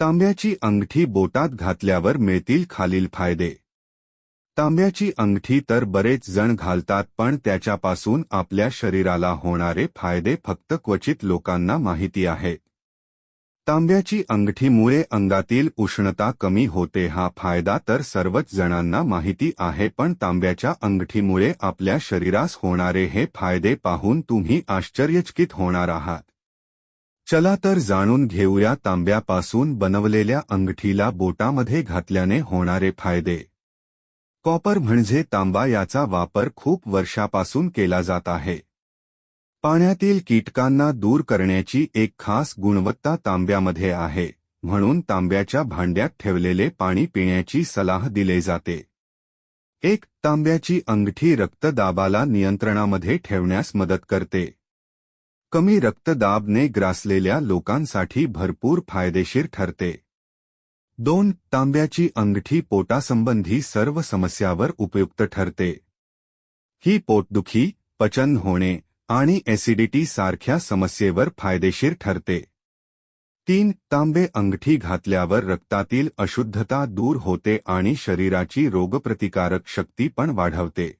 तांब्याची अंगठी बोटात घातल्यावर मिळतील खालील फायदे. तांब्याची अंगठी तर बरेच जण घालतात पण त्याच्यापासून आपल्या शरीराला होणारे फायदे फक्त क्वचित लोकांना माहिती आहेत तांब्याची अंगठीमुळे अंगातील उष्णता कमी होते हा फायदा तर सर्वच जणांना माहिती आहे पण तांब्याच्या अंगठीमुळे आपल्या शरीरास होणारे हे फायदे पाहून तुम्ही आश्चर्यचकित होणार आहात. चला तर जाणून घेऊया तांब्यापासून बनवलेल्या अंगठीला बोटामध्ये घातल्याने होणारे फायदे. कॉपर म्हणजे तांबा याचा वापर खूप वर्षापासून केला जात आहे. पाण्यातील कीटकांना दूर करण्याची एक खास गुणवत्ता तांब्यामध्ये आहे म्हणून तांब्याच्या भांड्यात ठेवलेले पाणी पिण्याची सलाह दिले जाते. एक तांब्याची अंगठी रक्तदाबाला नियंत्रणामध्ये ठेवण्यास मदत करते. कमी रक्तदाबने ग्रासलेल्या लोकांसाठी भरपूर फायदेशीर ठरते. दोन तांब्याची अंगठी पोटासंबंधी सर्व समस्यावर उपयुक्त ठरते. ही पोटदुखी पचन होणे आणि ऍसिडिटी सारख्या समस्येवर फायदेशीर ठरते. तीन तांबे अंगठी घातल्यावर रक्तातील अशुद्धता दूर होते आणि शरीराची रोगप्रतिकारक शक्ती पण वाढवते.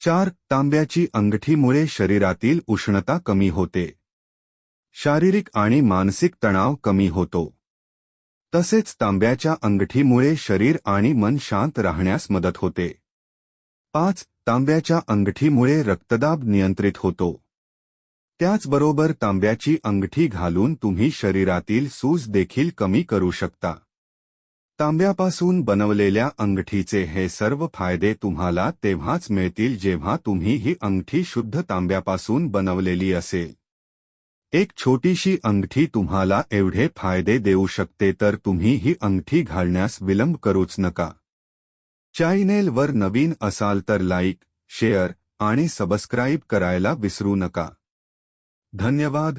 चार तांब्याची अंगठीमुळे शरीरातील उष्णता कमी होते. शारीरिक आणि मानसिक तणाव कमी होतो. तसेच तांब्याच्या अंगठीमुळे शरीर आणि मन शांत राहण्यास मदत होते. पाच तांब्याच्या अंगठीमुळे रक्तदाब नियंत्रित होतो. त्याचबरोबर तांब्याची अंगठी घालून तुम्ही शरीरातील सूज देखील कमी करू शकता. तांब्यापासून बनवलेल्या अंगठीचे हे सर्व फायदे तुम्हाला तेव्हाच मिळतील जेव्हा तुम्ही ही अंगठी शुद्ध तांब्यापासून बनवलेली असेल. एक छोटीशी अंगठी तुम्हाला एवढे फायदे देऊ शकते तर तुम्ही ही अंगठी घालण्यास विलंब करूच नका. चॅनेलवर नवीन असाल तर लाईक शेअर आणि सबस्क्राईब करायला विसरू नका. धन्यवाद.